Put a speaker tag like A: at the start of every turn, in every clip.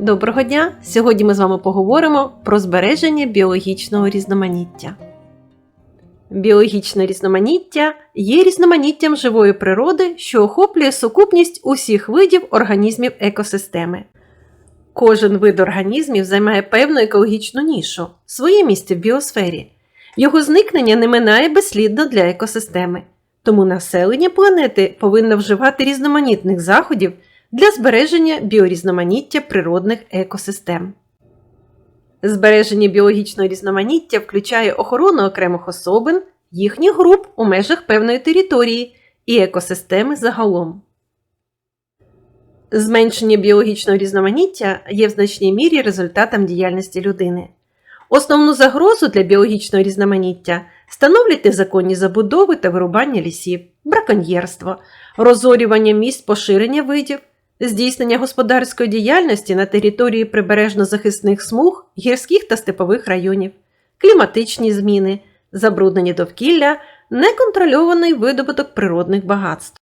A: Доброго дня! Сьогодні ми з вами поговоримо про збереження біологічного різноманіття. Біологічне різноманіття є різноманіттям живої природи, що охоплює сукупність усіх видів організмів екосистеми. Кожен вид організмів займає певну екологічну нішу, своє місце в біосфері. Його зникнення не минає безслідно для екосистеми, тому населення планети повинно вживати різноманітних заходів для збереження біорізноманіття природних екосистем. Збереження біологічного різноманіття включає охорону окремих особин, їхніх груп у межах певної території і екосистеми загалом. Зменшення біологічного різноманіття є в значній мірі результатом діяльності людини. Основну загрозу для біологічного різноманіття становлять незаконні забудови та вирубання лісів, браконьєрство, розорювання місць поширення видів, здійснення господарської діяльності на території прибережно-захисних смуг, гірських та степових районів, кліматичні зміни, забруднення довкілля, неконтрольований видобуток природних багатств.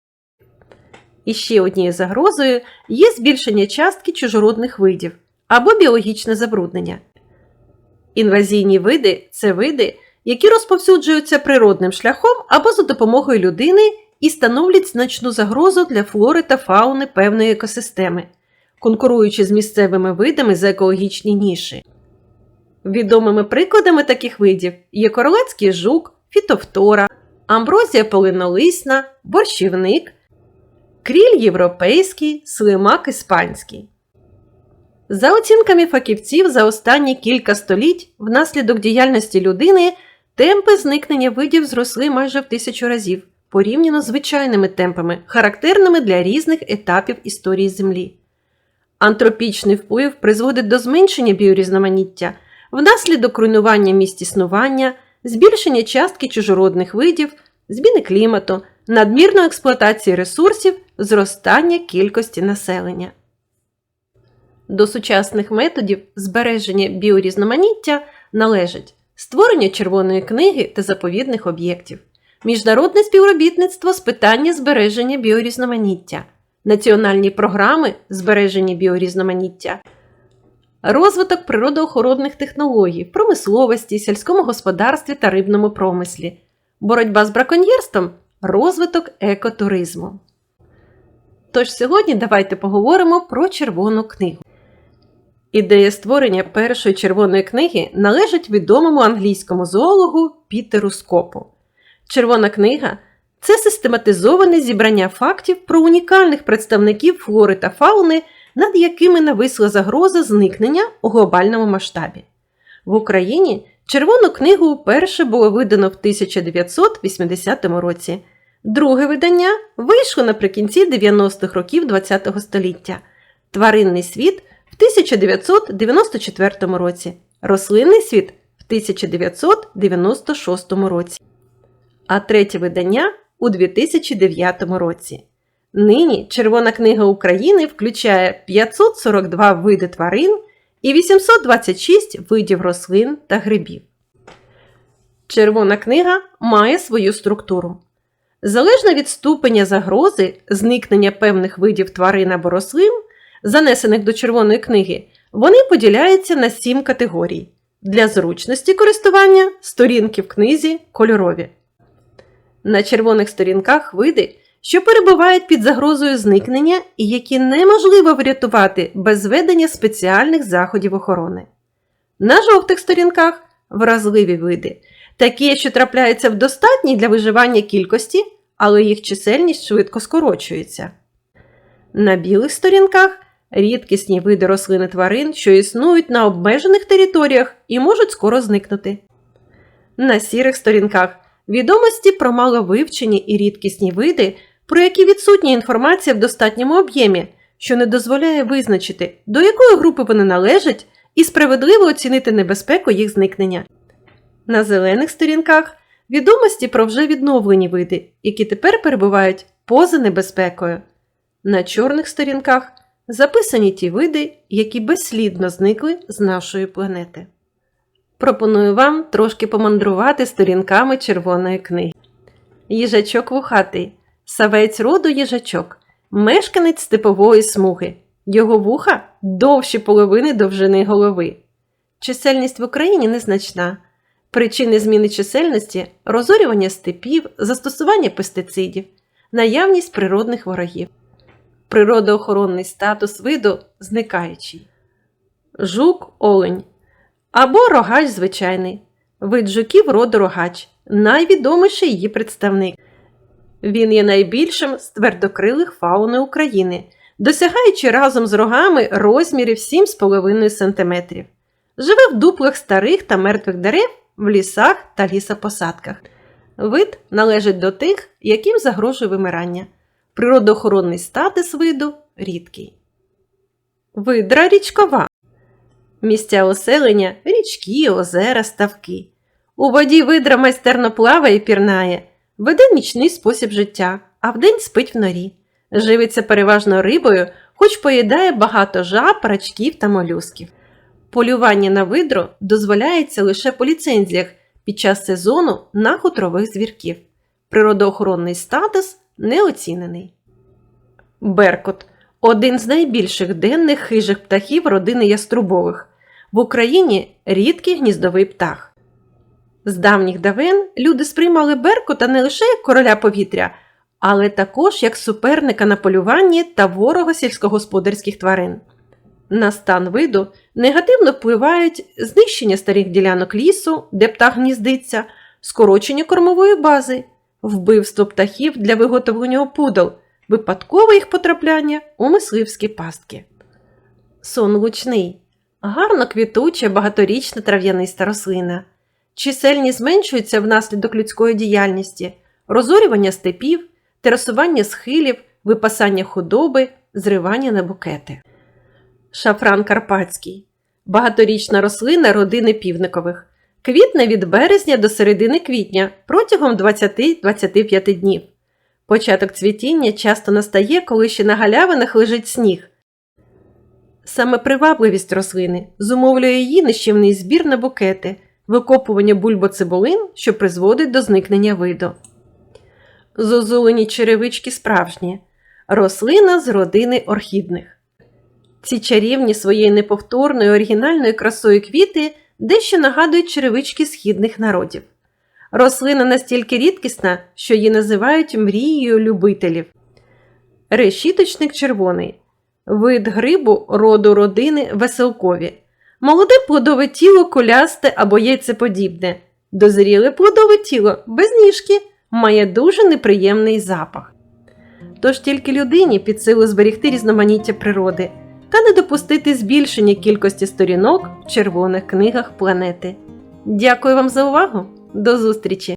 A: І ще однією загрозою є збільшення частки чужородних видів або біологічне забруднення. Інвазійні види це види, які розповсюджуються природним шляхом або за допомогою людини і становлять значну загрозу для флори та фауни певної екосистеми, конкуруючи з місцевими видами за екологічні ніші. Відомими прикладами таких видів є королецький жук, фітофтора, амброзія полинолисна, борщівник, кріль європейський, слимак іспанський. За оцінками фахівців, за останні кілька століть внаслідок діяльності людини темпи зникнення видів зросли майже в тисячу разів порівняно з звичайними темпами, характерними для різних етапів історії Землі. Антропічний вплив призводить до зменшення біорізноманіття внаслідок руйнування місць існування, збільшення частки чужородних видів, зміни клімату, надмірної експлуатації ресурсів, зростання кількості населення. До сучасних методів збереження біорізноманіття належать створення червоної книги та заповідних об'єктів, міжнародне співробітництво з питання збереження біорізноманіття, національні програми збереження біорізноманіття, розвиток природоохоронних технологій промисловості, сільському господарстві та рибному промислі, боротьба з браконьєрством, розвиток екотуризму. Тож сьогодні давайте поговоримо про червону книгу. Ідея створення першої червоної книги належить відомому англійському зоологу Пітеру Скопу. Червона книга це систематизоване зібрання фактів про унікальних представників флори та фауни, над якими нависла загроза зникнення у глобальному масштабі. В Україні червону книгу вперше було видано в 1980 році. Друге видання вийшло наприкінці 90-х років ХХ століття. Тваринний світ в 1994 році, рослинний світ в 1996 році а третє видання у 2009 році. Нині Червона книга України включає 542 види тварин і 826 видів рослин та грибів. Червона книга має свою структуру. Залежно від ступеня загрози зникнення певних видів тварин або рослин, занесених до червоної книги, вони поділяються на сім категорій. Для зручності користування сторінки в книзі кольорові. На червоних сторінках види, що перебувають під загрозою зникнення і які неможливо врятувати без ведення спеціальних заходів охорони. На жовтих сторінках вразливі види, такі, що трапляються в достатній для виживання кількості, але їх чисельність швидко скорочується. На білих сторінках рідкісні види рослин і тварин, що існують на обмежених територіях і можуть скоро зникнути. На сірих сторінках відомості про маловивчені і рідкісні види, про які відсутня інформація в достатньому об'ємі, що не дозволяє визначити, до якої групи вони належать, і справедливо оцінити небезпеку їх зникнення. На зелених сторінках відомості про вже відновлені види, які тепер перебувають поза небезпекою. На чорних сторінках записані ті види, які безслідно зникли з нашої планети. Пропоную вам трошки помандрувати сторінками червоної книги. Їжачок вухатий, савець роду їжачок, мешканець степової смуги, Його вуха довші половини довжини голови. Чисельність в Україні незначна. Причини зміни чисельності розорювання степів, застосування пестицидів, наявність природних ворогів, природоохоронний статус виду зникаючий. Жук олень або рогач звичайний. Вид жуків роду рогач, найвідоміший її представник. Він є найбільшим з твердокрилих фауни України, досягаючи разом з рогами розмірів 7,5 см. Живе в дуплах старих та мертвих дерев в лісах та лісопосадках. Вид належить до тих, яким загрожує вимирання. Природоохоронний статус виду рідкий. Видра річкова. Місця оселення річки, озера, ставки. У воді видра майстерно плаває і пірнає, веде нічний спосіб життя, а вдень спить в норі. Живиться переважно рибою, хоч поїдає багато жаб, рачків та молюсків. Полювання на видру дозволяється лише по ліцензіях під час сезону на хутрових звірків. Природоохоронний статус не оцінений. Беркут один з найбільших денних хижих птахів родини яструбових. В Україні рідкий гніздовий птах. З давніх давен люди сприймали Беркута не лише як короля повітря, але також як суперника на полюванні та ворога сільськогосподарських тварин. На стан виду негативно впливають знищення старих ділянок лісу, де птах гніздиться, скорочення кормової бази, вбивство птахів для виготовлення опудал, випадкове їх потрапляння у мисливські пастки. Сон лучний гарно квітуча багаторічна трав'яниста рослина. Чисельність зменшується внаслідок людської діяльності, розорювання степів, терасування схилів, випасання худоби, зривання на букети. Шафран карпатський багаторічна рослина родини півникових. Квітне від березня до середини квітня протягом 20-25 днів. Початок цвітіння часто настає, коли ще на галявинах лежить сніг. Саме привабливість рослини зумовлює її нищівний збір на букети, викопування бульбоцибулин, що призводить до зникнення виду. Зозулені черевички справжні рослина з родини орхідних. Ці чарівні своєю неповторною оригінальною красою квіти дещо нагадують черевички східних народів. Рослина настільки рідкісна, що її називають мрією любителів. Решіточник червоний вид грибу роду родини веселкові. Молоде плодове тіло кулясте або яйцеподібне. Дозріле плодове тіло без ніжки має дуже неприємний запах. Тож тільки людині під силу зберігти різноманіття природи та не допустити збільшення кількості сторінок в червоних книгах планети. Дякую вам за увагу! До зустрічі!